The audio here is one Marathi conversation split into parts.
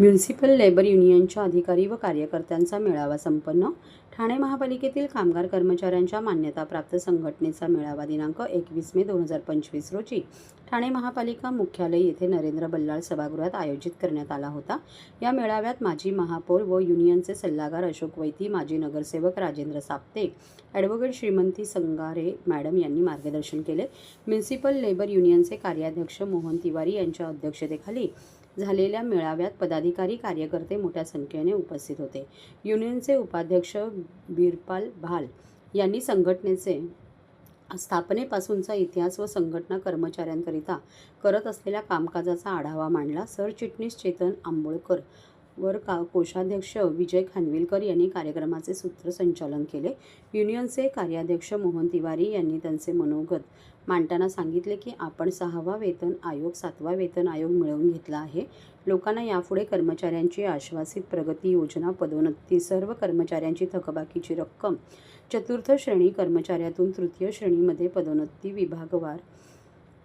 म्युन्सिपल लेबर युनियनच्या अधिकारी व कार्यकर्त्यांचा मेळावा संपन्न. ठाणे महापालिकेतील कामगार कर्मचाऱ्यांच्या मान्यताप्राप्त संघटनेचा मेळावा दिनांक एकवीस मे दोन हजार पंचवीस रोजी ठाणे महापालिका मुख्यालय येथे नरेंद्र बल्लाळ सभागृहात आयोजित करण्यात आला होता. या मेळाव्यात माजी महापौर व युनियनचे सल्लागार अशोक वैती माजी नगरसेवक राजेंद्र साप्ते ॲडव्होकेट श्रीमंती संगारे मॅडम यांनी मार्गदर्शन केले. म्युन्सिपल लेबर युनियनचे कार्याध्यक्ष मोहन तिवारी यांच्या अध्यक्षतेखाली झालेल्या मेळाव्यात पदाधिकारी कार्यकर्ते मोठ्या संख्येने उपस्थित होते. युनियनचे उपाध्यक्ष बिरपाल भाल यांनी संघटनेचे स्थापनेपासूनचा इतिहास व संघटना कर्मचाऱ्यांकरिता करत असलेल्या कामकाजाचा आढावा मांडला. सरचिटणीस चेतन आंबोळकर वर का कोषाध्यक्ष विजय खानविलकर यांनी कार्यक्रमाचे सूत्रसंचालन केले. युनियनचे कार्याध्यक्ष मोहन तिवारी यांनी त्यांचे मनोगत मांडताना सांगितले की आपण सहावा वेतन आयोग सातवा वेतन आयोग मिळवून घेतला आहे. लोकांना यापुढे कर्मचाऱ्यांची आश्वासित प्रगती योजना पदोन्नती सर्व कर्मचाऱ्यांची थकबाकीची रक्कम चतुर्थ श्रेणी कर्मचाऱ्यातून तृतीय श्रेणीमध्ये पदोन्नती विभागवार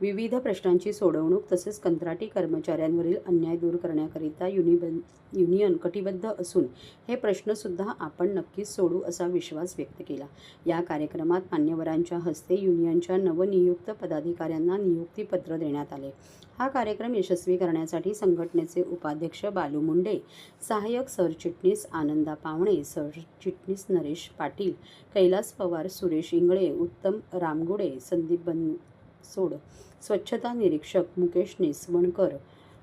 विविध प्रश्नांची सोडवणूक तसेच कंत्राटी कर्मचाऱ्यांवरील अन्याय दूर करण्याकरिता युनिबन युनियन कटिबद्ध असून हे प्रश्नसुद्धा आपण नक्कीच सोडू असा विश्वास व्यक्त केला. या कार्यक्रमात मान्यवरांच्या हस्ते युनियनच्या नवनियुक्त पदाधिकाऱ्यांना नियुक्तीपत्र देण्यात आले. हा कार्यक्रम यशस्वी करण्यासाठी संघटनेचे उपाध्यक्ष बालू मुंडे सहाय्यक सरचिटणीस आनंदा पावणे सरचिटणीस नरेश पाटील कैलास पवार सुरेश इंगळे उत्तम रामगुडे संदीप बन सोड. स्वच्छता निरीक्षक मुकेश निसवणकर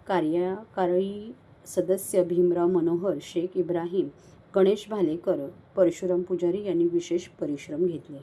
कार्यकारी सदस्य भीमराव मनोहर शेख इब्राहिम गणेश भालेकर परशुराम पुजारी यांनी विशेष परिश्रम घेतले.